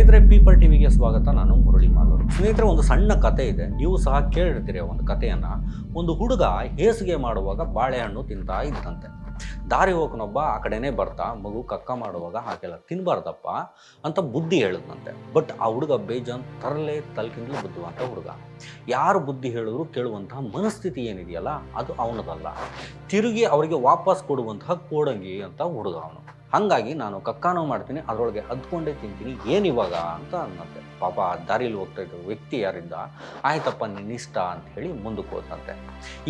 ಸ್ನೇಹಿತರೆ ಪೀಪಲ್ ಟಿವಿಗೆ ಸ್ವಾಗತ. ನಾನು ಮುರಳಿ ಮಾಲೂರು. ಸ್ನೇಹಿತರೆ, ಒಂದು ಸಣ್ಣ ಕತೆ ಇದೆ. ನೀವು ಸಹ ಕೇಳಿರ್ತೀರಿ ಒಂದು ಕಥೆಯನ್ನ ಒಂದು ಹುಡುಗ ಹೇಸಿಗೆ ಮಾಡುವಾಗ ಬಾಳೆಹಣ್ಣು ತಿಂತಾ ಇದ್ದಂತೆ. ದಾರಿ ಹೋಗೋನೊಬ್ಬ ಆ ಕಡೆನೇ ಬರ್ತಾ, ಮಗು ಕಕ್ಕ ಮಾಡುವಾಗ ಹಾಗೆಲ್ಲ ತಿನ್ಬಾರ್ದಪ್ಪ ಅಂತ ಬುದ್ಧಿ ಹೇಳಿದ್ನಂತೆ. ಬಟ್ ಆ ಹುಡುಗ ಬೇಜಾನ್ ತರಲೆ ತಲೆಕಿಂದಲೂ ಬುದ್ಧಿವಂತ ಹುಡುಗ. ಯಾರು ಬುದ್ಧಿ ಹೇಳಿದ್ರು ಕೇಳುವಂತಹ ಮನಸ್ಥಿತಿ ಏನಿದೆಯಲ್ಲ, ಅದು ಅವನದಲ್ಲ. ತಿರುಗಿ ಅವರಿಗೆ ವಾಪಸ್ ಕೊಡುವಂತಹ ಕೋಡಂಗಿ ಅಂತ ಹುಡುಗ ಅವನು. ಹಾಗಾಗಿ ನಾನು ಕಕ್ಕಾನೋ ಮಾಡ್ತೀನಿ, ಅದರೊಳಗೆ ಹದ್ಕೊಂಡೇ ತಿಂತೀನಿ, ಏನು ಇವಾಗ ಅಂತ ಅನ್ನಂತೆ ಪಾಪ ಆ ದಾರಿಲಿ ಹೋಗ್ತಾ ಇದ್ದ ವ್ಯಕ್ತಿ ಯಾರಿಂದ? ಆಯ್ತಪ್ಪ ನಿನ್ನಿಷ್ಟ ಅಂತ ಹೇಳಿ ಮುಂದಕ್ಕೆ ಹೋದಂತೆ.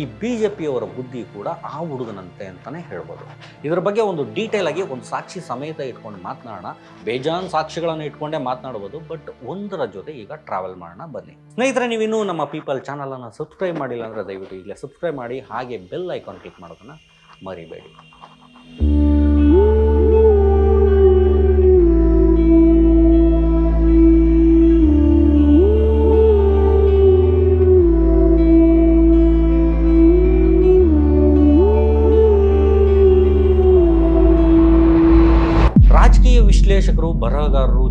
ಈ ಬಿ ಜೆ ಪಿಯವರ ಬುದ್ಧಿ ಕೂಡ ಆ ಹುಡುಗನಂತೆ ಅಂತಲೇ ಹೇಳ್ಬೋದು. ಇದರ ಬಗ್ಗೆ ಒಂದು ಡೀಟೇಲ್ ಆಗಿ ಒಂದು ಸಾಕ್ಷಿ ಸಮೇತ ಇಟ್ಕೊಂಡು ಮಾತನಾಡೋಣ. ಬೇಜಾನ್ ಸಾಕ್ಷಿಗಳನ್ನು ಇಟ್ಕೊಂಡೇ ಮಾತನಾಡ್ಬೋದು ಬಟ್ ಒಂದರ ಜೊತೆ ಈಗ ಟ್ರಾವೆಲ್ ಮಾಡೋಣ ಬನ್ನಿ. ಸ್ನೇಹಿತರೆ ನೀವಿನ್ನೂ ನಮ್ಮ ಪೀಪಲ್ ಚಾನಲನ್ನು ಸಬ್ಸ್ಕ್ರೈಬ್ ಮಾಡಿಲ್ಲ ಅಂದರೆ ದಯವಿಟ್ಟು ಈಗಲೇ ಸಬ್ಸ್ಕ್ರೈಬ್ ಮಾಡಿ, ಹಾಗೆ ಬೆಲ್ ಐಕಾನ್ ಕ್ಲಿಕ್ ಮಾಡೋದನ್ನು ಮರಿಬೇಡಿ.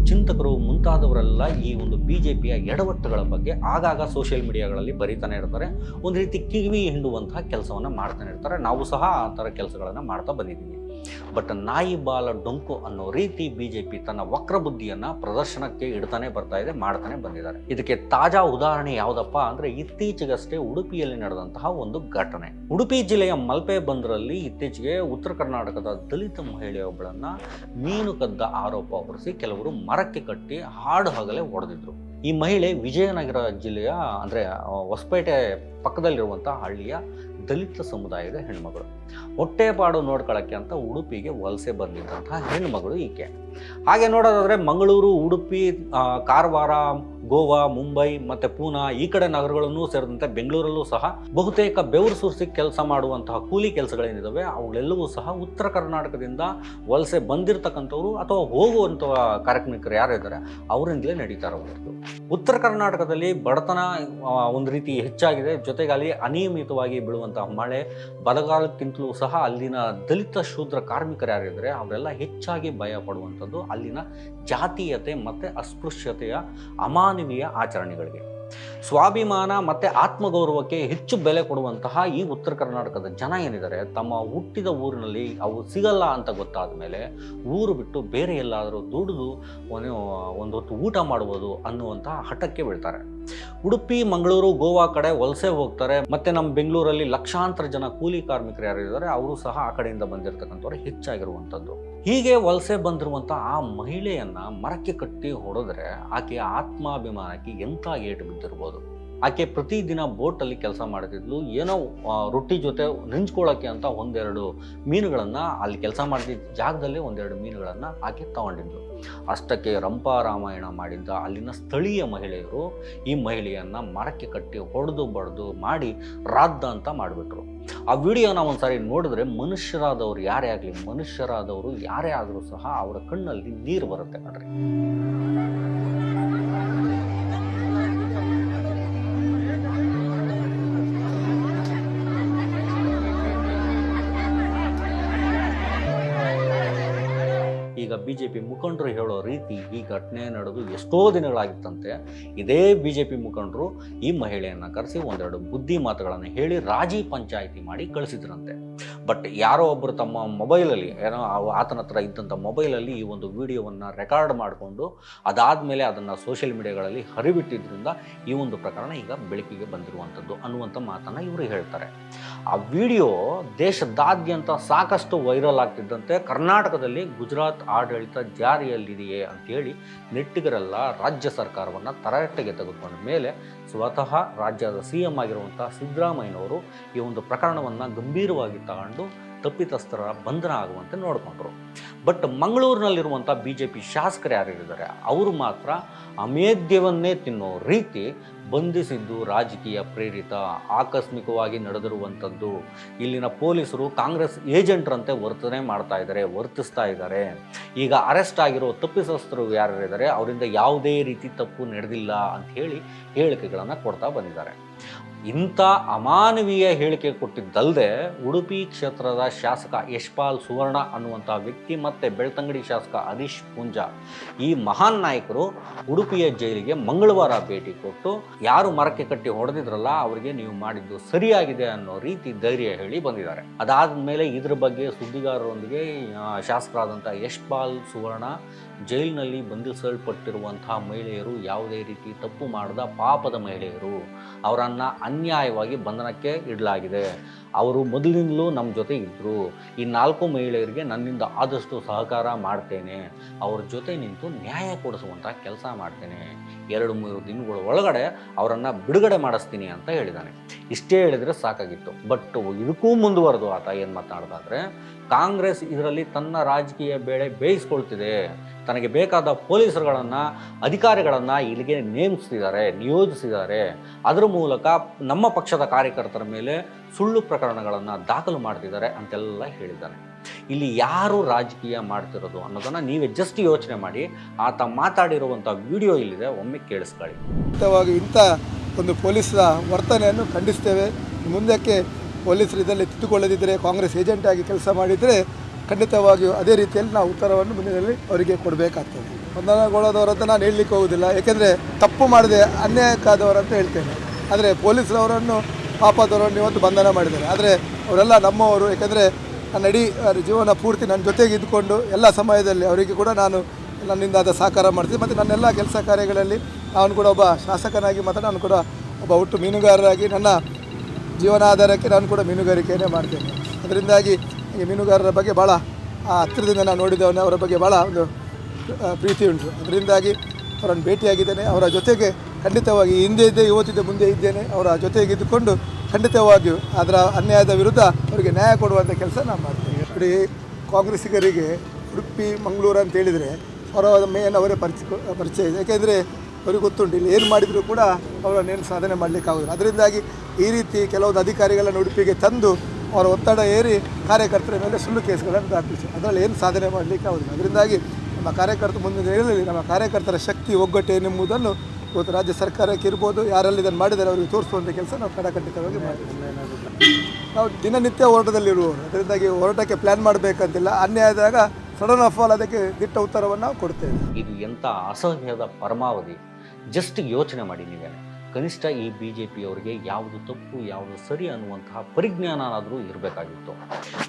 ಚಿಂತಕರು ಮುಂತಾದವರೆಲ್ಲ ಈ ಒಂದು ಬಿ ಜೆ ಪಿಯ ಎಡವಟ್ಟುಗಳ ಬಗ್ಗೆ ಆಗಾಗ ಸೋಷಿಯಲ್ ಮೀಡಿಯಾಗಳಲ್ಲಿ ಬರೀತಾನೆ ಇರ್ತಾರೆ. ಒಂದು ರೀತಿ ಕಿವಿ ಹಿಂಡುವಂತಹ ಕೆಲಸವನ್ನು ಮಾಡ್ತಾನೆ ಇರ್ತಾರೆ. ನಾವು ಸಹ ಆ ಥರ ಕೆಲಸಗಳನ್ನು ಮಾಡ್ತಾ ಬಂದಿದ್ದೀವಿ. ಬಟ್ ನಾಯಿ ಬಾಲ ಡೊಂಕು ಅನ್ನೋ ರೀತಿ ಬಿ ಜೆ ಪಿ ತನ್ನ ವಕ್ರಬುದ್ಧಿಯನ್ನು ಪ್ರದರ್ಶನಕ್ಕೆ ಇಡ್ತಾನೆ ಬರ್ತಾ ಇದೆ, ಮಾಡ್ತಾನೆ ಬಂದಿದ್ದಾರೆ. ಇದಕ್ಕೆ ತಾಜಾ ಉದಾಹರಣೆ ಯಾವುದಪ್ಪ ಅಂದ್ರೆ ಇತ್ತೀಚೆಗಷ್ಟೇ ಉಡುಪಿಯಲ್ಲಿ ನಡೆದಂತಹ ಒಂದು ಘಟನೆ. ಉಡುಪಿ ಜಿಲ್ಲೆಯ ಮಲ್ಪೆ ಬಂದರಲ್ಲಿ ಇತ್ತೀಚೆಗೆ ಉತ್ತರ ಕರ್ನಾಟಕದ ದಲಿತ ಮಹಿಳೆಯೊಬ್ಬಳನ್ನ ಮೀನು ಕದ್ದ ಆರೋಪ ಹೊರಿಸಿ ಕೆಲವರು ಮರಕ್ಕೆ ಕಟ್ಟಿ ಹಾಡು ಹಗಲೇ ಹೊಡೆದಿದ್ರು ಈ ಮಹಿಳೆ ವಿಜಯನಗರ ಜಿಲ್ಲೆಯ, ಅಂದರೆ ಹೊಸಪೇಟೆ ಪಕ್ಕದಲ್ಲಿರುವಂಥ ಹಳ್ಳಿಯ ದಲಿತ ಸಮುದಾಯದ ಹೆಣ್ಮಗಳು ಹೊಟ್ಟೆಪಾಡು ನೋಡ್ಕೊಳ್ಳೋಕ್ಕೆ ಅಂತ ಉಡುಪಿಗೆ ವಲಸೆ ಬಂದಿದ್ದಂಥ ಹೆಣ್ಮಗಳು ಈಕೆ. ಹಾಗೆ ನೋಡೋದಾದರೆ, ಮಂಗಳೂರು, ಉಡುಪಿ ಕಾರವಾರ ಗೋವಾ, ಮುಂಬೈ ಮತ್ತೆ ಪೂನಾ ಈ ಕಡೆ ನಗರಗಳನ್ನು ಸೇರಿದಂತೆ ಬೆಂಗಳೂರಲ್ಲೂ ಸಹ ಬಹುತೇಕ ಬೆವರು ಸುರಿಸಿ ಕೆಲಸ ಮಾಡುವಂತಹ ಕೂಲಿ ಕೆಲಸಗಳೇನಿದಾವೆ, ಅವುಗಳೆಲ್ಲವೂ ಸಹ ಉತ್ತರ ಕರ್ನಾಟಕದಿಂದ ವಲಸೆ ಬಂದಿರತಕ್ಕಂಥವ್ರು ಅಥವಾ ಹೋಗುವಂತಹ ಕಾರ್ಯಕ್ರಮಿಕರು ಯಾರಿದ್ದಾರೆ ಅವರಿಂದಲೇ ನಡೀತಾ ಇರೋದು ಉತ್ತರ ಕರ್ನಾಟಕದಲ್ಲಿ ಬಡತನ ಒಂದು ರೀತಿ ಹೆಚ್ಚಾಗಿದೆ. ಜೊತೆಗೆ ಅಲ್ಲಿ ಅನಿಯಮಿತವಾಗಿ ಬೀಳುವಂತಹ ಮಳೆ ಬರಗಾಲಕ್ಕಿಂತಲೂ ಸಹ ಅಲ್ಲಿನ ದಲಿತ ಶೂದ್ರ ಕಾರ್ಮಿಕರು ಯಾರಿದ್ದಾರೆ ಅವರೆಲ್ಲ ಹೆಚ್ಚಾಗಿ ಭಯ ಪಡುವಂಥದ್ದು ಅಲ್ಲಿನ ಜಾತೀಯತೆ ಮತ್ತು ಅಸ್ಪೃಶ್ಯತೆಯ ಅಮಾನವೀಯ ಆಚರಣೆಗಳಿಗೆ. ಸ್ವಾಭಿಮಾನ ಮತ್ತು ಆತ್ಮಗೌರವಕ್ಕೆ ಹೆಚ್ಚು ಬೆಲೆ ಕೊಡುವಂತಹ ಈ ಉತ್ತರ ಕರ್ನಾಟಕದ ಜನ ಏನಿದ್ದಾರೆ, ತಮ್ಮ ಹುಟ್ಟಿದ ಊರಿನಲ್ಲಿ ಅವು ಸಿಗಲ್ಲ ಅಂತ ಗೊತ್ತಾದ ಮೇಲೆ ಊರು ಬಿಟ್ಟು ಬೇರೆ ಎಲ್ಲಾದರೂ ದುಡಿದು ಒಂದು ಹೊತ್ತು ಊಟ ಮಾಡ್ಬೋದು ಅನ್ನುವಂತಹ ಹಠಕ್ಕೆ ಬೀಳ್ತಾರೆ. ಉಡುಪಿ, ಮಂಗಳೂರು, ಗೋವಾ ಕಡೆ ವಲಸೆ ಹೋಗ್ತಾರೆ. ಮತ್ತು ನಮ್ಮ ಬೆಂಗಳೂರಲ್ಲಿ ಲಕ್ಷಾಂತರ ಜನ ಕೂಲಿ ಕಾರ್ಮಿಕರು ಯಾರಿದ್ದಾರೆ ಅವರು ಸಹ ಆ ಕಡೆಯಿಂದ ಬಂದಿರತಕ್ಕಂಥವ್ರು ಹೆಚ್ಚಾಗಿರುವಂಥದ್ದು. ಹೀಗೆ ವಲಸೆ ಬಂದಿರುವಂಥ ಆ ಮಹಿಳೆಯನ್ನು ಮರಕ್ಕೆ ಕಟ್ಟಿ ಹೊಡೆದ್ರೆ ಆಕೆಯ ಆತ್ಮಾಭಿಮಾನಕ್ಕೆ ಎಂಥ ಏಟು ಬಿದ್ದಿರ್ಬೋದು? ಆಕೆ ಪ್ರತಿದಿನ ಬೋಟಲ್ಲಿ ಕೆಲಸ ಮಾಡ್ತಿದ್ಲು. ಏನೋ ರೊಟ್ಟಿ ಜೊತೆ ನೆಂಚ್ಕೊಳ್ಳೋಕ್ಕೆ ಅಂತ ಒಂದೆರಡು ಮೀನುಗಳನ್ನು ಅಲ್ಲಿ ಕೆಲಸ ಮಾಡ್ತಿದ್ದ ಜಾಗದಲ್ಲೇ ಒಂದೆರಡು ಮೀನುಗಳನ್ನು ಆಕೆ ತಗೊಂಡಿದ್ಲು. ಅಷ್ಟಕ್ಕೆ ರಂಪಾ ರಾಮಾಯಣ ಮಾಡಿದ್ದ ಅಲ್ಲಿನ ಸ್ಥಳೀಯ ಮಹಿಳೆಯರು ಈ ಮಹಿಳೆಯನ್ನು ಮರಕ್ಕೆ ಕಟ್ಟಿ ಹೊಡೆದು ಬಡ್ದು ಮಾಡಿ ರಾದ್ದ ಅಂತ ಮಾಡಿಬಿಟ್ರು. ಆ ವಿಡಿಯೋನ ಒಂದ್ಸಾರಿ ನೋಡಿದ್ರೆ ಮನುಷ್ಯರಾದವರು ಯಾರೇ ಆಗಲಿ, ಮನುಷ್ಯರಾದವರು ಯಾರೇ ಆದರೂ ಸಹ ಅವರ ಕಣ್ಣಲ್ಲಿ ನೀರು ಬರುತ್ತೆ ಕಣ್ರಿ. ಬಿ ಜೆ ಪಿ ಮುಖಂಡರು ಹೇಳೋ ರೀತಿ ಈ ಘಟನೆ ನಡೆದು ಎಷ್ಟೋ ದಿನಗಳಾಗಿತ್ತಂತೆ, ಇದೇ ಬಿ ಜೆ ಪಿ ಮುಖಂಡರು ಈ ಮಹಿಳೆಯನ್ನು ಕರೆಸಿ ಒಂದೆರಡು ಬುದ್ಧಿ ಮಾತುಗಳನ್ನು ಹೇಳಿ ರಾಜಿ ಪಂಚಾಯಿತಿ ಮಾಡಿ ಕಳಿಸಿದ್ರಂತೆ. ಬಟ್ ಯಾರೋ ಒಬ್ಬರು ತಮ್ಮ ಮೊಬೈಲಲ್ಲಿ, ಏನೋ ಆತನ ಹತ್ರ ಇದ್ದಂಥ ಮೊಬೈಲಲ್ಲಿ ಈ ಒಂದು ವಿಡಿಯೋವನ್ನು ರೆಕಾರ್ಡ್ ಮಾಡಿಕೊಂಡು ಅದಾದಮೇಲೆ ಅದನ್ನು ಸೋಷಿಯಲ್ ಮೀಡಿಯಾಗಳಲ್ಲಿ ಹರಿಬಿಟ್ಟಿದ್ದರಿಂದ ಈ ಒಂದು ಪ್ರಕರಣ ಈಗ ಬೆಳಕಿಗೆ ಬಂದಿರುವಂಥದ್ದು ಅನ್ನುವಂಥ ಮಾತನ್ನು ಇವರು ಹೇಳ್ತಾರೆ. ಆ ವಿಡಿಯೋ ದೇಶದಾದ್ಯಂತ ಸಾಕಷ್ಟು ವೈರಲ್ ಆಗ್ತಿದ್ದಂತೆ ಕರ್ನಾಟಕದಲ್ಲಿ ಗುಜರಾತ್ ಆಡಳಿತ ಜಾರಿಯಲ್ಲಿದೆಯೇ ಅಂತೇಳಿ ನೆಟ್ಟಿಗರೆಲ್ಲ ರಾಜ್ಯ ಸರ್ಕಾರವನ್ನು ತರಾಟೆಗೆ ತೆಗೆದುಕೊಂಡ ಮೇಲೆ ಸ್ವತಃ ರಾಜ್ಯದ ಸಿ ಎಂ ಆಗಿರುವಂಥ ಸಿದ್ದರಾಮಯ್ಯನವರು ಈ ಒಂದು ಪ್ರಕರಣವನ್ನು ಗಂಭೀರವಾಗಿ ತಗೊಂಡು ತಪ್ಪಿತಸ್ಥರ ಬಂಧನ ಆಗುವಂತೆ ನೋಡಿಕೊಂಡ್ರು. ಬಟ್ ಮಂಗಳೂರಿನಲ್ಲಿರುವಂಥ ಬಿ ಜೆ ಪಿ ಶಾಸಕರು ಯಾರಿದ್ದಾರೆ ಅವರು ಮಾತ್ರ ಅಮೇಧ್ಯವನ್ನೇ ತಿನ್ನೋ ರೀತಿ ಬಂಧಿಸಿದ್ದು ರಾಜಕೀಯ ಪ್ರೇರಿತ, ಆಕಸ್ಮಿಕವಾಗಿ ನಡೆದಿರುವಂಥದ್ದು. ಇಲ್ಲಿನ ಪೊಲೀಸರು ಕಾಂಗ್ರೆಸ್ ಏಜೆಂಟ್ರಂತೆ ವರ್ತನೆ ಮಾಡ್ತಾ ಇದ್ದಾರೆ, ವರ್ತಿಸ್ತಾ ಇದ್ದಾರೆ. ಈಗ ಅರೆಸ್ಟ್ ಆಗಿರೋ ತಪ್ಪಿತಸ್ಥರು ಯಾರಿದ್ದಾರೆ ಅವರಿಂದ ಯಾವುದೇ ರೀತಿ ತಪ್ಪು ನಡೆದಿಲ್ಲ ಅಂತ ಹೇಳಿ ಹೇಳಿಕೆಗಳನ್ನು ಕೊಡ್ತಾ ಬಂದಿದ್ದಾರೆ. ಇಂಥ ಅಮಾನವೀಯ ಹೇಳಿಕೆ ಕೊಟ್ಟಿದ್ದಲ್ಲದೆ ಉಡುಪಿ ಕ್ಷೇತ್ರದ ಶಾಸಕ ಯಶ್ಪಾಲ್ ಸುವರ್ಣ ಅನ್ನುವಂಥ ವ್ಯಕ್ತಿ ಮತ್ತು ಬೆಳ್ತಂಗಡಿ ಶಾಸಕ ಹರೀಶ್ ಪೂಂಜಾ. ಈ ಮಹಾನ್ ನಾಯಕರು ಉಡುಪಿಯ ಜೈಲಿಗೆ ಮಂಗಳವಾರ ಭೇಟಿ ಕೊಟ್ಟು ಯಾರು ಮರಕ್ಕೆ ಕಟ್ಟಿ ಹೊಡೆದಿದ್ರಲ್ಲ ಅವರಿಗೆ ನೀವು ಮಾಡಿದ್ದು ಸರಿಯಾಗಿದೆ ಅನ್ನೋ ರೀತಿ ಧೈರ್ಯ ಹೇಳಿ ಬಂದಿದ್ದಾರೆ. ಅದಾದ ಮೇಲೆ ಇದ್ರ ಬಗ್ಗೆ ಸುದ್ದಿಗಾರರೊಂದಿಗೆ ಶಾಸಕರಾದಂಥ ಯಶ್ಪಾಲ್ ಸುವರ್ಣ ಜೈಲಿನಲ್ಲಿ ಬಂಧಿಸಲ್ಪಟ್ಟಿರುವಂತಹ ಮಹಿಳೆಯರು ಯಾವುದೇ ರೀತಿ ತಪ್ಪು ಮಾಡದ ಪಾಪದ ಮಹಿಳೆಯರು. ಅವರನ್ನು ಅನ್ಯಾಯವಾಗಿ ಬಂಧನಕ್ಕೆ ಇಡಲಾಗಿದೆ. ಅವರು ಮೊದಲಿನಿಂದಲೂ ನಮ್ಮ ಜೊತೆ ಇದ್ದರು ಈ ನಾಲ್ಕು ಮಹಿಳೆಯರಿಗೆ ನನ್ನಿಂದ ಆದಷ್ಟು ಸಹಕಾರ ಮಾಡ್ತೇನೆ. ಅವ್ರ ಜೊತೆ ನಿಂತು ನ್ಯಾಯ ಕೊಡಿಸುವಂಥ ಕೆಲಸ ಮಾಡ್ತೇನೆ. ಎರಡು ಮೂರು ದಿನಗಳ ಒಳಗಡೆ ಅವರನ್ನು ಬಿಡುಗಡೆ ಮಾಡಿಸ್ತೀನಿ ಅಂತ ಹೇಳಿದ್ದಾನೆ ಇಷ್ಟೇ ಹೇಳಿದರೆ ಸಾಕಾಗಿತ್ತು. ಬಟ್ ಇದಕ್ಕೂ ಮುಂದುವರೆದು ಆತ ಏನು ಮಾತನಾಡ್ದಾದ್ರೆ, ಕಾಂಗ್ರೆಸ್ ಇದರಲ್ಲಿ ತನ್ನ ರಾಜಕೀಯ ಬೇಳೆ ಬೇಯಿಸ್ಕೊಳ್ತಿದೆ. ತನಗೆ ಬೇಕಾದ ಪೊಲೀಸರುಗಳನ್ನು, ಅಧಿಕಾರಿಗಳನ್ನು ಇಲ್ಲಿಗೆ ನೇಮಿಸ್ತಿದ್ದಾರೆ, ನಿಯೋಜಿಸಿದ್ದಾರೆ. ಅದರ ಮೂಲಕ ನಮ್ಮ ಪಕ್ಷದ ಕಾರ್ಯಕರ್ತರ ಮೇಲೆ ಸುಳ್ಳು ಪ್ರಕರಣಗಳನ್ನು ದಾಖಲು ಮಾಡ್ತಿದ್ದಾರೆ ಅಂತೆಲ್ಲ ಹೇಳಿದ್ದಾನೆ. ಇಲ್ಲಿ ಯಾರು ರಾಜಕೀಯ ಮಾಡ್ತಿರೋದು ಅನ್ನೋದನ್ನು ನೀವೇ ಜಸ್ಟ್ ಯೋಚನೆ ಮಾಡಿ, ಆತ ಮಾತಾಡಿರುವಂಥ ವಿಡಿಯೋ ಇಲ್ಲಿದೆ, ಒಮ್ಮೆ ಕೇಳಿಸ್ಕೊಳ್ಳಿ. ಖಂಡಿತವಾಗಿ ಇಂಥ ಒಂದು ಪೊಲೀಸರ ವರ್ತನೆಯನ್ನು ಖಂಡಿಸ್ತೇವೆ. ಮುಂದಕ್ಕೆ ಪೊಲೀಸರು ಇದರಲ್ಲಿ ತಿದ್ದುಕೊಳ್ಳದಿದ್ದರೆ, ಕಾಂಗ್ರೆಸ್ ಏಜೆಂಟ್ ಆಗಿ ಕೆಲಸ ಮಾಡಿದರೆ ಖಂಡಿತವಾಗಿಯೂ ಅದೇ ರೀತಿಯಲ್ಲಿ ನಾವು ಉತ್ತರವನ್ನು ಮುಂದಿನಲ್ಲಿ ಅವರಿಗೆ ಕೊಡಬೇಕಾಗ್ತದೆ. ಬಂಧನಗೊಳ್ಳೋದವರಂತ ನಾನು ಹೇಳಲಿಕ್ಕೆ ಹೋಗೋದಿಲ್ಲ, ಏಕೆಂದರೆ ತಪ್ಪು ಮಾಡದೆ ಅನ್ಯಾಯಕ್ಕಾದವರಂತ ಹೇಳ್ತೇನೆ. ಆದರೆ ಪೊಲೀಸರವರನ್ನು ಪಾಪದವರನ್ನು ಇವತ್ತು ಬಂಧನ ಮಾಡಿದ್ದಾರೆ. ಆದರೆ ಅವರೆಲ್ಲ ನಮ್ಮವರು, ಏಕೆಂದರೆ ನನ್ನ ಇಡೀ ಜೀವನ ಪೂರ್ತಿ ನನ್ನ ಜೊತೆಗೆ ಇದ್ದುಕೊಂಡು ಎಲ್ಲ ಸಮಯದಲ್ಲಿ ಅವರಿಗೆ ಕೂಡ ನಾನು ನನ್ನಿಂದ ಅದ ಸಹಕಾರ ಮಾಡ್ತೀನಿ ಮತ್ತು ನನ್ನೆಲ್ಲ ಕೆಲಸ ಕಾರ್ಯಗಳಲ್ಲಿ ನಾನು ಕೂಡ ಒಬ್ಬ ಶಾಸಕನಾಗಿ ಮತ್ತು ನಾನು ಕೂಡ ಒಬ್ಬ ಹುಟ್ಟು ಮೀನುಗಾರರಾಗಿ ನನ್ನ ಜೀವನಾಧಾರಕ್ಕೆ ನಾನು ಕೂಡ ಮೀನುಗಾರಿಕೆಯನ್ನೇ ಮಾಡ್ತೇನೆ. ಅದರಿಂದಾಗಿ ಈ ಮೀನುಗಾರರ ಬಗ್ಗೆ ಭಾಳ ಆ, ಹತ್ತಿರದಿಂದ ನಾನು ನೋಡಿದವನೇ ಅವರ ಬಗ್ಗೆ ಭಾಳ ಒಂದು ಪ್ರೀತಿ ಉಂಟು. ಅದರಿಂದಾಗಿ ಅವರನ್ನು ಭೇಟಿಯಾಗಿದ್ದೇನೆ. ಅವರ ಜೊತೆಗೆ ಖಂಡಿತವಾಗಿ ಹಿಂದೆ ಇದ್ದೆ, ಇವತ್ತಿದ್ದೆ, ಮುಂದೆ ಇದ್ದೇನೆ. ಅವರ ಜೊತೆಗಿದ್ದುಕೊಂಡು ಖಂಡಿತವಾಗಿಯೂ ಅದರ ಅನ್ಯಾಯದ ವಿರುದ್ಧ ಅವರಿಗೆ ನ್ಯಾಯ ಕೊಡುವಂಥ ಕೆಲಸ ನಾನು ಮಾಡ್ತೀವಿ ನೋಡಿ, ಕಾಂಗ್ರೆಸ್ಸಿಗರಿಗೆ ಉಡುಪಿ, ಮಂಗಳೂರು ಅಂತ ಹೇಳಿದರೆ ಅವರ ಮೇನ್ ಅವರೇ ಪರಿಚಯ ಪರಿಚಯ ಇದೆ. ಯಾಕೆಂದರೆ ಅವ್ರಿಗೆ ಗೊತ್ತುಂಟು, ಇಲ್ಲಿ ಏನು ಮಾಡಿದರೂ ಕೂಡ ಅವರನ್ನೇನು ಸಾಧನೆ ಮಾಡಲಿಕ್ಕಾಗೋದಿಲ್ಲ ಅದರಿಂದಾಗಿ ಈ ರೀತಿ ಕೆಲವೊಂದು ಅಧಿಕಾರಿಗಳನ್ನು ಉಡುಪಿಗೆ ತಂದು ಅವರ ಒತ್ತಡ ಏರಿ ಕಾರ್ಯಕರ್ತರ ಮೇಲೆ ಸುಳ್ಳು ಕೇಸ್ಗಳನ್ನು ದಾಖಲಿಸಿ, ಅದರಲ್ಲಿ ಏನು ಸಾಧನೆ ಮಾಡಲಿಕ್ಕೆ ಆಗೋದಿಲ್ಲ. ಅದರಿಂದಾಗಿ ನಮ್ಮ ಕಾರ್ಯಕರ್ತರು ಮುಂದಿನ ದಿನಗಳಲ್ಲಿ ನಮ್ಮ ಕಾರ್ಯಕರ್ತರ ಶಕ್ತಿ, ಒಗ್ಗಟ್ಟೆ ಏನೆಂಬುದನ್ನು ಇವತ್ತು ರಾಜ್ಯ ಸರ್ಕಾರಕ್ಕೆ ಇರ್ಬೋದು, ಯಾರಲ್ಲಿ ಇದನ್ನು ಮಾಡಿದರೆ ಅವರಿಗೆ ತೋರಿಸುವಂಥ ಕೆಲಸ ನಾವು ಕಡಾಖಂಡಿತವಾಗಿ ಮಾಡ್ತೀವಿ. ನಾವು ದಿನನಿತ್ಯ ಹೋರಾಟದಲ್ಲಿರುವವರು, ಅದರಿಂದಾಗಿ ಹೋರಾಟಕ್ಕೆ ಪ್ಲ್ಯಾನ್ ಮಾಡಬೇಕಂತಿಲ್ಲ. ಅನ್ಯಾಯದಾಗ ಸಡನ್ ಆಫ್ ಆಲ್ ಅದಕ್ಕೆ ದಿಟ್ಟ ಉತ್ತರವನ್ನು ಕೊಡ್ತೇವೆ. ಇದು ಎಂಥ ಅಸಹ್ಯದ ಪರಮಾವಧಿ. ಜಸ್ಟ್ ಯೋಚನೆ ಮಾಡಿ ನೀವೇ. ಕನಿಷ್ಠ ಈ ಬಿ ಜೆ ಪಿಯವರಿಗೆ ಯಾವುದು ತಪ್ಪು, ಯಾವುದು ಸರಿ ಅನ್ನುವಂತಹ ಪರಿಜ್ಞಾನನಾದರೂ ಇರಬೇಕಾಗಿತ್ತು.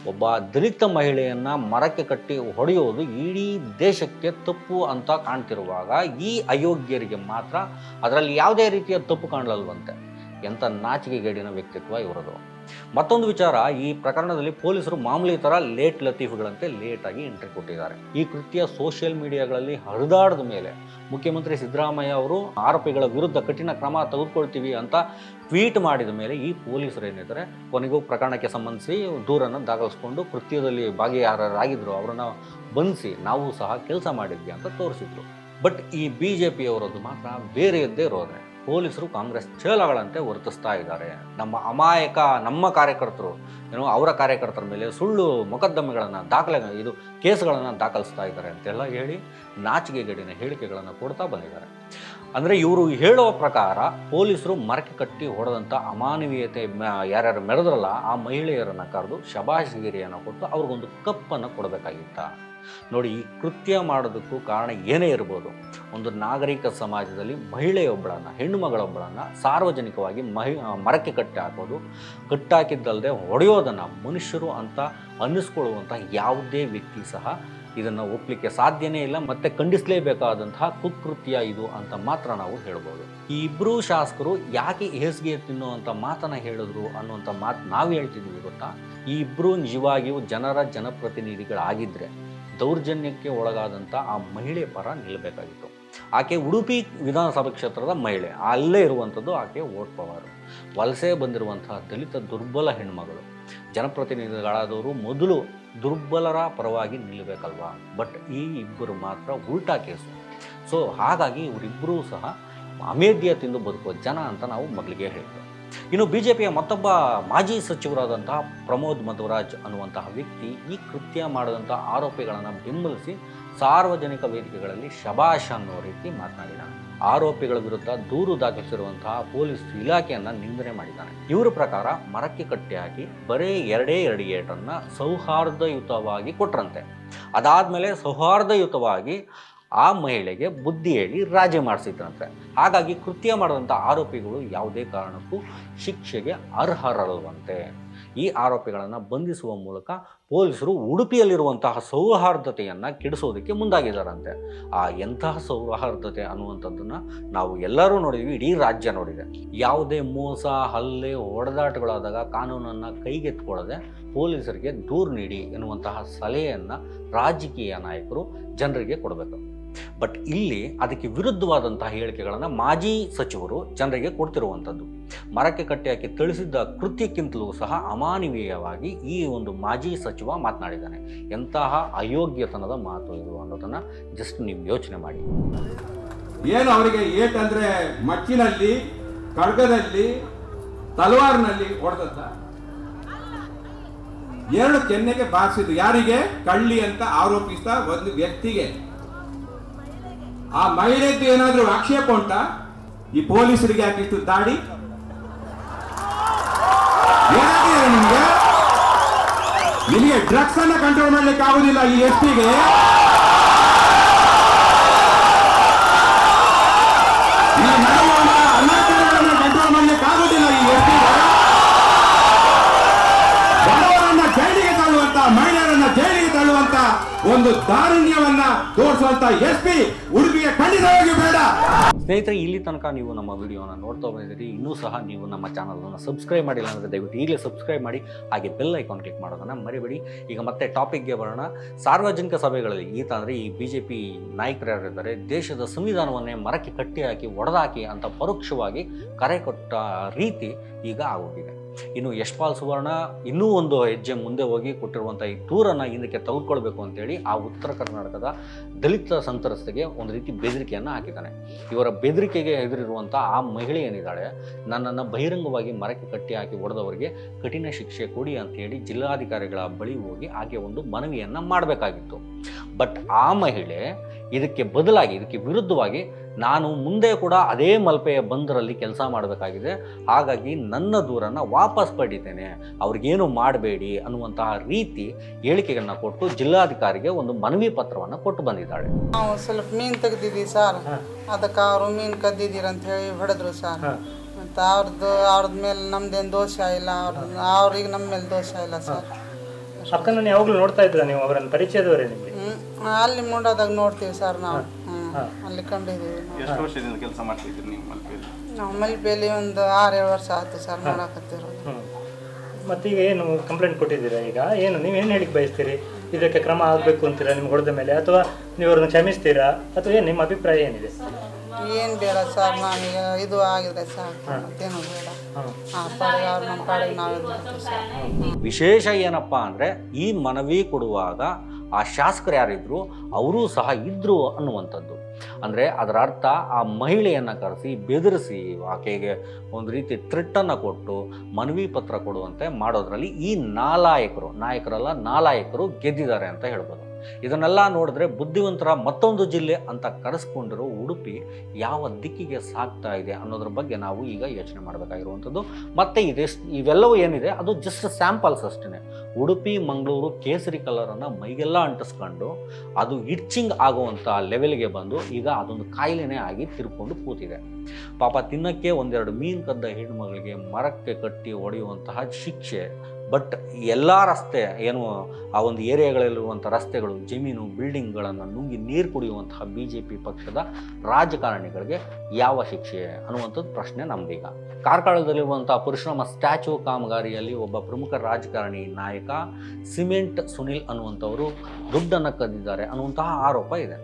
ಒಬ್ಬ ದಲಿತ ಮಹಿಳೆಯನ್ನು ಮರಕ್ಕೆ ಕಟ್ಟಿ ಹೊಡೆಯೋದು ಇಡೀ ದೇಶಕ್ಕೆ ತಪ್ಪು ಅಂತ ಕಾಣ್ತಿರುವಾಗ ಈ ಅಯೋಗ್ಯರಿಗೆ ಮಾತ್ರ ಅದರಲ್ಲಿ ಯಾವುದೇ ರೀತಿಯ ತಪ್ಪು ಕಾಣಲಲ್ವಂತೆ. ಎಂಥ ನಾಚಿಕೆಗೇಡಿನ ವ್ಯಕ್ತಿತ್ವ ಇವರದು. ಮತ್ತೊಂದು ವಿಚಾರ, ಈ ಪ್ರಕರಣದಲ್ಲಿ ಪೊಲೀಸರು ಮಾಮೂಲಿ ಥರ ಲೇಟ್ ಲತೀಫ್ಗಳಂತೆ ಲೇಟಾಗಿ ಎಂಟ್ರಿ ಕೊಟ್ಟಿದ್ದಾರೆ. ಈ ಕೃತ್ಯ ಸೋಷಿಯಲ್ ಮೀಡಿಯಾಗಳಲ್ಲಿ ಹರಿದಾಡದ ಮೇಲೆ ಮುಖ್ಯಮಂತ್ರಿ ಸಿದ್ದರಾಮಯ್ಯ ಅವರು ಆರೋಪಿಗಳ ವಿರುದ್ಧ ಕಠಿಣ ಕ್ರಮ ತೆಗೆದುಕೊಳ್ತೀವಿ ಅಂತ ಟ್ವೀಟ್ ಮಾಡಿದ ಮೇಲೆ ಈ ಪೊಲೀಸರು ಏನಿದ್ದಾರೆ, ಕೊನೆಗೂ ಪ್ರಕರಣಕ್ಕೆ ಸಂಬಂಧಿಸಿ ದೂರನ್ನು ದಾಖಲಿಸ್ಕೊಂಡು ಕೃತ್ಯದಲ್ಲಿ ಭಾಗಿಯಾರರಾಗಿದ್ದರು ಅವರನ್ನು ಬಂಧಿಸಿ ನಾವು ಸಹ ಕೆಲಸ ಮಾಡಿದ್ವಿ ಅಂತ ತೋರಿಸಿದ್ರು. ಬಟ್ ಈ ಬಿ ಜೆ ಪಿಯವರದ್ದು ಮಾತ್ರ ಬೇರೆಯದ್ದೇ ಇರೋದ್ರೆ ಪೊಲೀಸರು ಕಾಂಗ್ರೆಸ್ ಚೇಲಗಳಂತೆ ವರ್ತಿಸ್ತಾ ಇದ್ದಾರೆ. ನಮ್ಮ ಅಮಾಯಕ, ನಮ್ಮ ಕಾರ್ಯಕರ್ತರು, ಏನು ಅವರ ಕಾರ್ಯಕರ್ತರ ಮೇಲೆ ಸುಳ್ಳು ಮೊಕದ್ದಮೆಗಳನ್ನು ದಾಖಲೆ, ಇದು ಕೇಸ್ಗಳನ್ನು ದಾಖಲಿಸ್ತಾ ಇದ್ದಾರೆ ಅಂತೆಲ್ಲ ಹೇಳಿ ನಾಚಿಕೆಗೇಡಿನ ಹೇಳಿಕೆಗಳನ್ನು ಕೊಡ್ತಾ ಬಂದಿದ್ದಾರೆ. ಅಂದರೆ ಇವರು ಹೇಳುವ ಪ್ರಕಾರ ಪೊಲೀಸರು ಮರಕೆ ಕಟ್ಟಿ ಹೊಡೆದಂಥ ಅಮಾನವೀಯತೆ ಯಾರ್ಯಾರು ಮೆರೆದ್ರಲ್ಲ ಆ ಮಹಿಳೆಯರನ್ನು ಕರೆದು ಶಬಾಷಗಿರಿಯನ್ನು ಕೊಟ್ಟು ಅವ್ರಿಗೊಂದು ಕಪ್ಪನ್ನು ಕೊಡಬೇಕಾಗಿತ್ತ? ನೋಡಿ, ಈ ಕೃತ್ಯ ಮಾಡೋದಕ್ಕೂ ಕಾರಣ ಏನೇ ಇರ್ಬೋದು, ಒಂದು ನಾಗರಿಕ ಸಮಾಜದಲ್ಲಿ ಮಹಿಳೆಯೊಬ್ಬಳನ್ನು ಹೆಣ್ಣು ಮಗಳೊಬ್ಬಳನ್ನು ಸಾರ್ವಜನಿಕವಾಗಿ ಮಹಿ ಮರಕ್ಕೆ ಕಟ್ಟಿ ಹಾಕೋದು ಕಟ್ಟಾಕಿದ್ದಲ್ಲದೆ ಹೊಡೆಯೋದನ್ನು ಮನುಷ್ಯರು ಅಂತ ಅನ್ನಿಸ್ಕೊಳ್ಳುವಂಥ ಯಾವುದೇ ವ್ಯಕ್ತಿ ಸಹ ಇದನ್ನು ಒಪ್ಪಲಿಕ್ಕೆ ಸಾಧ್ಯನೇ ಇಲ್ಲ, ಮತ್ತೆ ಖಂಡಿಸಲೇಬೇಕಾದಂತಹ ಕುಕೃತ್ಯ ಇದು ಅಂತ ಮಾತ್ರ ನಾವು ಹೇಳ್ಬೋದು. ಈ ಇಬ್ಬರೂ ಶಾಸಕರು ಯಾಕೆ ಹೇಸಿಗೆ ತಿನ್ನುವಂಥ ಮಾತನ್ನು ಹೇಳಿದ್ರು ಅನ್ನುವಂಥ ಮಾತು ನಾವು ಹೇಳ್ತಿದ್ವಿ ಗೊತ್ತಾ? ಈ ಇಬ್ಬರು ನಿಜವಾಗಿಯೂ ಜನರ ಜನಪ್ರತಿನಿಧಿಗಳಾಗಿದ್ದರೆ ದೌರ್ಜನ್ಯಕ್ಕೆ ಒಳಗಾದಂಥ ಆ ಮಹಿಳೆ ಪರ ನಿಲ್ಲಬೇಕಾಗಿತ್ತು. ಆಕೆ ಉಡುಪಿ ವಿಧಾನಸಭಾ ಕ್ಷೇತ್ರದ ಮಹಿಳೆ. ಅಲ್ಲೇ ಇರುವಂಥದ್ದು ಆಕೆ ವೋಟ್ ಪವರ್. ವಲಸೆ ಬಂದಿರುವಂತಹ ದಲಿತ ದುರ್ಬಲ ಹೆಣ್ಮಗಳು. ಜನಪ್ರತಿನಿಧಿಗಳಾದವರು ಮೊದಲು ದುರ್ಬಲರ ಪರವಾಗಿ ನಿಲ್ಲಬೇಕಲ್ವಾ? ಬಟ್ ಈ ಇಬ್ಬರು ಮಾತ್ರ ಉಲ್ಟಾ ಕೇಸು. ಸೊ ಹಾಗಾಗಿ ಇವರಿಬ್ಬರೂ ಸಹ ಅಮೇಧ್ಯ ತಿಂದು ಬದುಕುವ ಜನ ಅಂತ ನಾವು ಮೊದಲಿಗೆ ಹೇಳಿದ್ದು ಇನ್ನು ಬಿ ಜೆ ಪಿಯ ಮತ್ತೊಬ್ಬ ಮಾಜಿ ಸಚಿವರಾದಂತಹ ಪ್ರಮೋದ್ ಮಧ್ವರಾಜ್ ಅನ್ನುವಂತಹ ವ್ಯಕ್ತಿ ಈ ಕೃತ್ಯ ಮಾಡಿದಂಥ ಆರೋಪಿಗಳನ್ನು ಬೆಂಬಲಿಸಿ ಸಾರ್ವಜನಿಕ ವೇದಿಕೆಗಳಲ್ಲಿ ಶಬಾಷ್ ಅನ್ನೋ ರೀತಿ ಮಾತನಾಡಿದ ಆರೋಪಿಗಳ ವಿರುದ್ಧ ದೂರು ದಾಖಲಿಸಿರುವಂತಹ ಪೊಲೀಸ್ ಇಲಾಖೆಯನ್ನ ನಿಂದನೆ ಮಾಡಿದ್ದಾನೆ ಇವರ ಪ್ರಕಾರ ಮರಕ್ಕೆ ಕಟ್ಟಿ ಹಾಕಿ ಬರೀ ಎರಡೇ ಎರಡು ಏಟನ್ನ ಸೌಹಾರ್ದಯುತವಾಗಿ ಕೊಟ್ರಂತೆ. ಅದಾದ್ಮೇಲೆ ಸೌಹಾರ್ದಯುತವಾಗಿ ಆ ಮಹಿಳೆಗೆ ಬುದ್ಧಿ ಹೇಳಿ ರಾಜಿ ಮಾಡಿಸಿದ್ರಂತೆ. ಹಾಗಾಗಿ ಕೃತ್ಯ ಮಾಡಿದಂಥ ಆರೋಪಿಗಳು ಯಾವುದೇ ಕಾರಣಕ್ಕೂ ಶಿಕ್ಷೆಗೆ ಅರ್ಹರಲ್ವಂತೆ ಈ ಆರೋಪಿಗಳನ್ನು ಬಂಧಿಸುವ ಮೂಲಕ ಪೊಲೀಸರು ಉಡುಪಿಯಲ್ಲಿರುವಂತಹ ಸೌಹಾರ್ದತೆಯನ್ನು ಕೆಡಿಸೋದಕ್ಕೆ ಮುಂದಾಗಿದ್ದಾರಂತೆ ಆ ಎಂತಹ ಸೌಹಾರ್ದತೆ ಅನ್ನುವಂಥದ್ದನ್ನು ನಾವು ಎಲ್ಲರೂ ನೋಡಿದ್ವಿ, ಇಡೀ ರಾಜ್ಯ ನೋಡಿದೆ. ಯಾವುದೇ ಮೋಸ, ಹಲ್ಲೆ, ಹೊಡೆದಾಟಗಳಾದಾಗ ಕಾನೂನನ್ನು ಕೈಗೆತ್ಕೊಳ್ಳದೆ ಪೊಲೀಸರಿಗೆ ದೂರು ನೀಡಿ ಎನ್ನುವಂತಹ ಸಲಹೆಯನ್ನು ರಾಜಕೀಯ ನಾಯಕರು ಜನರಿಗೆ ಕೊಡಬೇಕು. ಬಟ್ ಇಲ್ಲಿ ಅದಕ್ಕೆ ವಿರುದ್ಧವಾದಂತಹ ಹೇಳಿಕೆಗಳನ್ನು ಮಾಜಿ ಸಚಿವರು ಜನರಿಗೆ ಕೊಡ್ತಿರುವಂಥದ್ದು. ಮರಕ್ಕೆ ಕಟ್ಟಿ ಹಾಕಿ ತಿಳಿಸಿದ್ದ ಕೃತ್ಯಕ್ಕಿಂತಲೂ ಸಹ ಅಮಾನವೀಯವಾಗಿ ಈ ಒಂದು ಮಾಜಿ ಸಚಿವ ಮಾತನಾಡಿದ್ದಾನೆ. ಎಂತಹ ಅಯೋಗ್ಯತನದ ಮಾತು ಇದು ಅನ್ನೋದನ್ನು ಜಸ್ಟ್ ನೀವು ಯೋಚನೆ ಮಾಡಿ. ಏನು ಅವರಿಗೆ ಏಕೆಂದರೆ ಮಚ್ಚಿನಲ್ಲಿ, ಖಡ್ಗದಲ್ಲಿ, ತಲವಾರ್ನಲ್ಲಿ ಹೊಡೆದದ್ದ? ಎರಡು ಕೆನ್ನೆಗೆ ಬಾರಿಸಿದ್ದು ಯಾರಿಗೆ? ಕಳ್ಳಿ ಅಂತ ಆರೋಪಿಸ್ತಾ ಒಂದು ವ್ಯಕ್ತಿಗೆ. ಆ ಮಹಿಳೆದ್ದು ಏನಾದರೂ ಆಕ್ಷೇಪ ಉಂಟಾ? ಈ ಪೊಲೀಸರಿಗೆ ಯಾಕಿಷ್ಟು ದಾಡಿ? ಏನಾಗಿದೆ ನಿಮ್ಗೆ? ನಿಮಗೆ ಡ್ರಗ್ಸ್ ಅನ್ನ ಕಂಟ್ರೋಲ್ ಮಾಡ್ಲಿಕ್ಕೆ ಆಗುದಿಲ್ಲ ಈ ಎಸ್ ಪಿಗೆ ದಾರುಣ್ಯವನ್ನ ತೋರಿಸುವಂತ ಎಸ್ ಪಿ ಉಡುಪಿಗೆ ಖಂಡಿತವಾಗಿ ಬೇಡ. ಸ್ನೇಹಿತರೆ, ಇಲ್ಲಿ ತನಕ ನೀವು ನಮ್ಮ ವಿಡಿಯೋನ ನೋಡ್ತಾ ಬಂದಿದ್ದೀರಿ ಇನ್ನೂ ಸಹ ನೀವು ನಮ್ಮ ಚಾನಲನ್ನು ಸಬ್ಸ್ಕ್ರೈಬ್ ಮಾಡಿಲ್ಲ ಅಂದರೆ ದಯವಿಟ್ಟು ಈಗಲೇ ಸಬ್ಸ್ಕ್ರೈಬ್ ಮಾಡಿ. ಹಾಗೆ ಬೆಲ್ ಐಕಾನ್ ಕ್ಲಿಕ್ ಮಾಡೋದನ್ನು ಮರಿಬೇಡಿ. ಈಗ ಮತ್ತೆ ಟಾಪಿಕ್ಗೆ ಬರೋಣ. ಸಾರ್ವಜನಿಕ ಸಭೆಗಳಲ್ಲಿ ಈತ ಅಂದರೆ ಈ ಬಿ ಜೆ ಪಿ ನಾಯಕರು ಯಾರಿದ್ದಾರೆ? ದೇಶದ ಸಂವಿಧಾನವನ್ನೇ ಮರಕ್ಕೆ ಕಟ್ಟಿ ಹಾಕಿ ಒಡೆದಾಕಿ ಅಂತ ಪರೋಕ್ಷವಾಗಿ ಕರೆ ಕೊಟ್ಟ ರೀತಿ ಈಗ ಆಗೋಗಿದೆ. ಇನ್ನು ಯಶ್ಪಾಲ್ ಸುವರ್ಣ ಇನ್ನೂ ಒಂದು ಹೆಜ್ಜೆ ಮುಂದೆ ಹೋಗಿ ಕೊಟ್ಟಿರುವಂಥ ಈ ಟೂರನ್ನು ಹಿಂದಕ್ಕೆ ತೆಗೆದುಕೊಳ್ಬೇಕು ಅಂತೇಳಿ ಆ ಉತ್ತರ ಕರ್ನಾಟಕದ ದಲಿತ ಸಂತ್ರಸ್ತೆಗೆ ಒಂದು ರೀತಿ ಬೆದರಿಕೆಯನ್ನು ಹಾಕಿದ್ದಾನೆ. ಇವರ ಬೆದರಿಕೆಗೆ ಎದುರಿರುವಂಥ ಆ ಮಹಿಳೆ ಏನಿದ್ದಾಳೆ, ನನ್ನನ್ನು ಬಹಿರಂಗವಾಗಿ ಮರಕ್ಕೆ ಕಟ್ಟಿ ಹಾಕಿ ಹೊಡೆದವರಿಗೆ ಕಠಿಣ ಶಿಕ್ಷೆ ಕೊಡಿ ಅಂತೇಳಿ ಜಿಲ್ಲಾಧಿಕಾರಿಗಳ ಬಳಿ ಹೋಗಿ ಆಕೆ ಒಂದು ಮನವಿಯನ್ನು ಮಾಡಬೇಕಾಗಿತ್ತು. ಬಟ್ ಆ ಮಹಿಳೆ ಇದಕ್ಕೆ ಬದಲಾಗಿ, ಇದಕ್ಕೆ ವಿರುದ್ಧವಾಗಿ ನಾನು ಮುಂದೆ ಕೂಡ ಅದೇ ಮಲ್ಪೆಯ ಬಂದರಲ್ಲಿ ಕೆಲಸ ಮಾಡಬೇಕಾಗಿದೆ. ಹಾಗಾಗಿ ನನ್ನ ದೂರನ್ನು ವಾಪಸ್ ಪಡಿತೇನೆ. ಅವ್ರಿಗೇನು ಮಾಡಬೇಡಿ ಅನ್ನುವಂತಹ ರೀತಿ ಹೇಳಿಕೆಗಳನ್ನ ಕೊಟ್ಟು ಜಿಲ್ಲಾಧಿಕಾರಿಗೆ ಒಂದು ಮನವಿ ಪತ್ರವನ್ನು ಕೊಟ್ಟು ಬಂದಿದ್ದಾಳೆ. ನಾವು ಸ್ವಲ್ಪ ಮೀನು ತೆಗ್ದಿದ್ದೀವಿ ಸರ್. ಅದಕ್ಕೆ ಅವರು ಮೀನು ಕದ್ದಿದ್ದೀರ ಅಂತ ಹೇಳಿ ಹೊಡೆದ್ರು ಸರ್. ಮತ್ತು ಅವ್ರದ್ದು ಅವ್ರದ್ ಮೇಲೆ ನಮ್ದೇನು ದೋಷ ಇಲ್ಲ. ಅವ್ರ ಅವ್ರಿಗೆ ನಮ್ಮ ಮೇಲೆ ದೋಷ ಇಲ್ಲ ಸರ್. ಅಕ್ಕನ ಯಾವಾಗಲೂ ನೋಡ್ತಾ ಇದ್ರ ನೀವು? ಅವರನ್ನು ಪರಿಚಯದವರೇ ನಿಮಗೆ? ಹ್ಮ್. ಅಲ್ಲಿ ಮುಂಡೋದಾಗ ನೋಡ್ತೀವಿ ಸರ್ ನಾವು. ಹ್ಮ್. ಅಲ್ಲಿ ಕಂಡಿದ್ದೀವಿ. ನಾವು. ಎಷ್ಟು ವರ್ಷದಿಂದ ಕೆಲಸ ಮಾಡ್ತಿದ್ದೀರಿ ನೀವು ಮಲ್ಪೆಯಲ್ಲಿ ನಾವು ಮಲ್ಪೆಯಲ್ಲಿ ಒಂದು ಆರು ಏಳು ವರ್ಷ ಆಯ್ತು ಸರ್ ಮಾಡಕತ್ತಿರೋದು. ಹ್ಮ್. ಮತ್ತೀಗ ಏನು ಕಂಪ್ಲೇಂಟ್ ಕೊಟ್ಟಿದ್ದೀರಾ ಈಗ? ಏನು ನೀವು ಏನು ಹೇಳಿಕ್ ಬಯಸ್ತೀರಿ? ಇದಕ್ಕೆ ಕ್ರಮ ಆಗಬೇಕು ಅಂತೀರಾ ನಿಮ್ಗೆ ಹೊಡೆದ ಮೇಲೆ? ಅಥವಾ ನೀವು ಅವ್ರನ್ನ ಕ್ಷಮಿಸ್ತೀರಾ? ಅಥವಾ ಏನು ನಿಮ್ಮ ಅಭಿಪ್ರಾಯ ಏನಿದೆ? ಏನು ಬೇಡ ಸರ್ ನಮಗೆ ಇದು ಆಗಿದೆ ಸರ್. ಮತ್ತೇನು ಬೇಡ. ಹಾಂ. ಆ ಪಾಡಿಗೆ ಅವ್ರು ನಮ್ಮ ಪಾಡಿಗೆ ಸರ್. ವಿಶೇಷ ಏನಪ್ಪ ಅಂದರೆ ಈ ಮನವಿ ಕೊಡುವಾಗ ಆ ಶಾಸಕರು ಯಾರಿದ್ರು ಅವರೂ ಸಹ ಇದ್ರು ಅನ್ನುವಂಥದ್ದು. ಅಂದರೆ ಅದರ ಅರ್ಥ ಆ ಮಹಿಳೆಯನ್ನು ಕರೆಸಿ, ಬೆದರಿಸಿ, ಆಕೆಗೆ ಒಂದು ರೀತಿ ತ್ರಿಟ್ಟನ್ನು ಕೊಟ್ಟು ಮನವಿ ಪತ್ರ ಕೊಡುವಂತೆ ಮಾಡೋದ್ರಲ್ಲಿ ಈ ನಾಲಾಯಕರು, ನಾಯಕರಲ್ಲ ನಾಲಾಯಕರು ಗೆದ್ದಿದ್ದಾರೆ ಅಂತ ಹೇಳ್ಬೋದು. ಇದನ್ನೆಲ್ಲ ನೋಡಿದ್ರೆ ಬುದ್ಧಿವಂತರ ಮತ್ತೊಂದು ಜಿಲ್ಲೆ ಅಂತ ಕರೆಸ್ಕೊಂಡಿರೋ ಉಡುಪಿ ಯಾವ ದಿಕ್ಕಿಗೆ ಸಾಗ್ತಾ ಇದೆ ಅನ್ನೋದ್ರ ಬಗ್ಗೆ ನಾವು ಈಗ ಯೋಚನೆ ಮಾಡಬೇಕಾಗಿರುವಂಥದ್ದು. ಮತ್ತು ಇದೆ ಇವೆಲ್ಲವೂ ಏನಿದೆ, ಅದು ಜಸ್ಟ್ ಸ್ಯಾಂಪಲ್ಸ್ ಅಷ್ಟೇ ಉಡುಪಿ, ಮಂಗಳೂರು, ಕೇಸರಿ ಕಲರನ್ನು ಮೈಗೆಲ್ಲ ಅಂಟಿಸ್ಕೊಂಡು ಅದು ಇಡ್ಚಿಂಗ್ ಆಗುವಂಥ ಲೆವೆಲ್ಗೆ ಬಂದು ಈಗ ಅದೊಂದು ಕಾಯಿಲೆನೇ ಆಗಿ ತಿರ್ಕೊಂಡು ಕೂತಿದೆ. ಪಾಪ ತಿನ್ನಕ್ಕೆ ಒಂದೆರಡು ಮೀನು ಕದ್ದ ಹೆಣ್ಣುಮಗಳಿಗೆ ಮರಕ್ಕೆ ಕಟ್ಟಿ ಹೊಡೆಯುವಂತಹ ಶಿಕ್ಷೆ. ಬಟ್ ಎಲ್ಲ ರಸ್ತೆ, ಏನು ಆ ಒಂದು ಏರಿಯಾಗಳಲ್ಲಿರುವಂಥ ರಸ್ತೆಗಳು, ಜಮೀನು ಬಿಲ್ಡಿಂಗ್ಗಳನ್ನು ನುಂಗಿ ನೀರು ಕುಡಿಯುವಂತಹ ಬಿ ಜೆ ಪಿ ಪಕ್ಷದ ರಾಜಕಾರಣಿಗಳಿಗೆ ಯಾವ ಶಿಕ್ಷೆ ಅನ್ನುವಂಥದ್ದು ಪ್ರಶ್ನೆ ನಮ್ದೀಗ ಕಾರ್ಕಳದಲ್ಲಿರುವಂಥ ಪರಶುರಾಮ ಸ್ಟ್ಯಾಚು ಕಾಮಗಾರಿಯಲ್ಲಿ ಒಬ್ಬ ಪ್ರಮುಖ ರಾಜಕಾರಣಿ ನಾಯಕ ಸಿಮೆಂಟ್ ಸುನಿಲ್ ಅನ್ನುವಂಥವರು ದುಡ್ಡನ್ನು ಕದ್ದಿದ್ದಾರೆ ಅನ್ನುವಂತಹ ಆರೋಪ ಇದೆ.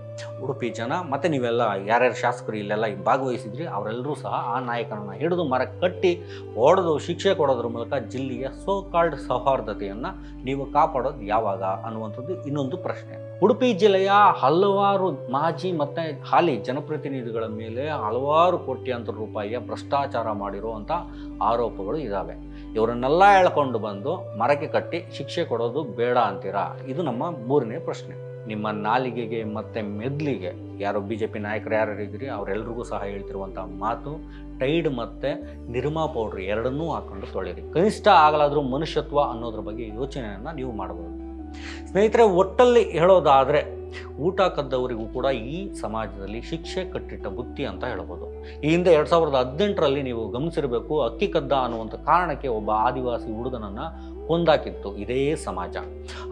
ಉಡುಪಿ ಜನ, ಮತ್ತು ನೀವೆಲ್ಲ ಯಾರ್ಯಾರು ಶಾಸಕರು ಇಲ್ಲೆಲ್ಲ ಭಾಗವಹಿಸಿದ್ರಿ ಅವರೆಲ್ಲರೂ ಸಹ ಆ ನಾಯಕನನ್ನು ಹಿಡಿದು ಮರಕ್ಕೆ ಕಟ್ಟಿ ಹೊಡೆದು ಶಿಕ್ಷೆ ಕೊಡೋದ್ರ ಮೂಲಕ ಜಿಲ್ಲೆಯ ಸೋ ಕಾಲ್ಡ್ ಸೌಹಾರ್ದತೆಯನ್ನು ನೀವು ಕಾಪಾಡೋದು ಯಾವಾಗ ಅನ್ನುವಂಥದ್ದು ಇನ್ನೊಂದು ಪ್ರಶ್ನೆ. ಉಡುಪಿ ಜಿಲ್ಲೆಯ ಹಲವಾರು ಮಾಜಿ ಮತ್ತು ಹಾಲಿ ಜನಪ್ರತಿನಿಧಿಗಳ ಮೇಲೆ ಹಲವಾರು ಕೋಟ್ಯಾಂತರ ರೂಪಾಯಿಯ ಭ್ರಷ್ಟಾಚಾರ ಮಾಡಿರುವಂಥ ಆರೋಪಗಳು ಇದ್ದಾವೆ ಇವರನ್ನೆಲ್ಲ ಎಳ್ಕೊಂಡು ಬಂದು ಮರಕ್ಕೆ ಕಟ್ಟಿ ಶಿಕ್ಷೆ ಕೊಡೋದು ಬೇಡ ಅಂತೀರಾ? ಇದು ನಮ್ಮ ಮೂರನೇ ಪ್ರಶ್ನೆ. ನಿಮ್ಮ ನಾಲಿಗೆಗೆ ಮತ್ತು ಮೆದ್ಲಿಗೆ ಯಾರೋ ಬಿ ಜೆ ಪಿ ನಾಯಕರು ಯಾರು ಇದ್ದೀರಿ, ಅವರೆಲ್ರಿಗೂ ಸಹ ಹೇಳ್ತಿರುವಂಥ ಮಾತು ಟೈಡ್ ಮತ್ತು ನಿರ್ಮಾ ಪೌಡ್ರ್ ಎರಡನ್ನೂ ಹಾಕ್ಕೊಂಡು ತೊಳೆಯಿರಿ ಕನಿಷ್ಠ ಆಗಲಾದರೂ ಮನುಷ್ಯತ್ವ ಅನ್ನೋದ್ರ ಬಗ್ಗೆ ಯೋಚನೆಯನ್ನು ನೀವು ಮಾಡ್ಬೋದು. ಸ್ನೇಹಿತರೆ, ಒಟ್ಟಲ್ಲಿ ಹೇಳೋದಾದರೆ ಊಟ ಕದ್ದವರಿಗೂ ಕೂಡ ಈ ಸಮಾಜದಲ್ಲಿ ಶಿಕ್ಷೆ ಕಟ್ಟಿಟ್ಟ ಬುತ್ತಿ ಅಂತ ಹೇಳ್ಬೋದು. ಈ ಹಿಂದೆ ಎರಡು ಸಾವಿರದ ಹದಿನೆಂಟರಲ್ಲಿ ನೀವು ಗಮನಿಸಿರಬೇಕು, ಅಕ್ಕಿ ಕದ್ದ ಅನ್ನುವಂಥ ಕಾರಣಕ್ಕೆ ಒಬ್ಬ ಆದಿವಾಸಿ ಹುಡುಗನನ್ನು ಕೊಂದಾಕಿತ್ತು. ಇದೇ ಸಮಾಜ.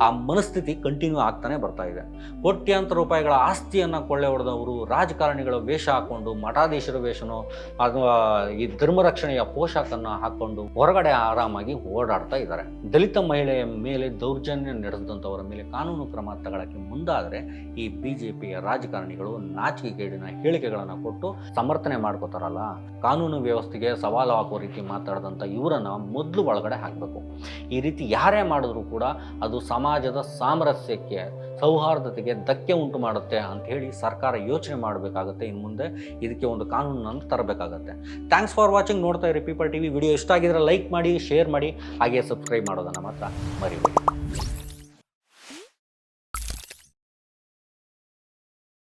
ಆ ಮನಸ್ಥಿತಿ ಕಂಟಿನ್ಯೂ ಆಗ್ತಾನೆ ಬರ್ತಾ ಇದೆ. ಕೋಟ್ಯಾಂತರ ರೂಪಾಯಿಗಳ ಆಸ್ತಿಯನ್ನು ಕೊಳ್ಳೆ ಹೊಡೆದವರು, ರಾಜಕಾರಣಿಗಳ ವೇಷ ಹಾಕ್ಕೊಂಡು ಮಠಾಧೀಶರ ವೇಷನೋ ಅಥವಾ ಈ ಧರ್ಮರಕ್ಷಣೆಯ ಪೋಷಾಕನ್ನು ಹಾಕ್ಕೊಂಡು ಹೊರಗಡೆ ಆರಾಮಾಗಿ ಓಡಾಡ್ತಾ ಇದ್ದಾರೆ. ದಲಿತ ಮಹಿಳೆಯ ಮೇಲೆ ದೌರ್ಜನ್ಯ ನಡೆದಂಥವರ ಮೇಲೆ ಕಾನೂನು ಕ್ರಮ ತಗೊಳ್ಳೋಕ್ಕೆ ಮುಂದಾದರೆ ಈ ಬಿ ಜೆ ಪಿಯ ರಾಜಕಾರಣಿಗಳು ನಾಚಿಕೆಗೇಡಿನ ಹೇಳಿಕೆಗಳನ್ನು ಕೊಟ್ಟು ಸಮರ್ಥನೆ ಮಾಡ್ಕೋತಾರಲ್ಲ? ಕಾನೂನು ವ್ಯವಸ್ಥೆಗೆ ಸವಾಲು ಹಾಕುವ ರೀತಿ ಮಾತಾಡಿದಂಥ ಇವರನ್ನು ಮೊದಲು ಒಳಗಡೆ ಹಾಕಬೇಕು. ಈ ರೀತಿ ಯಾರೇ ಮಾಡಿದ್ರೂ ಕೂಡ ಅದು ಸಮಾಜದ ಸಾಮರಸ್ಯಕ್ಕೆ, ಸೌಹಾರ್ದತೆಗೆ ಧಕ್ಕೆ ಉಂಟು ಮಾಡುತ್ತೆ ಅಂತ ಹೇಳಿ ಸರ್ಕಾರ ಯೋಚನೆ ಮಾಡಬೇಕಾಗುತ್ತೆ. ಇನ್ನು ಮುಂದೆ ಇದಕ್ಕೆ ಒಂದು ಕಾನೂನನ್ನು ತರಬೇಕಾಗತ್ತೆ. ಥ್ಯಾಂಕ್ಸ್ ಫಾರ್ ವಾಚಿಂಗ್ ನೋಡ್ತಾ ಇರಿ ಪೀಪಲ್ ಟಿ ವಿ ವಿಡಿಯೋ ಇಷ್ಟ ಆಗಿದ್ರೆ ಲೈಕ್ ಮಾಡಿ ಶೇರ್ ಮಾಡಿ ಹಾಗೆ ಸಬ್ಸ್ಕ್ರೈಬ್ ಮಾಡೋದನ್ನು ಮಾತ್ರ ಮರಿಬೇಡಿ.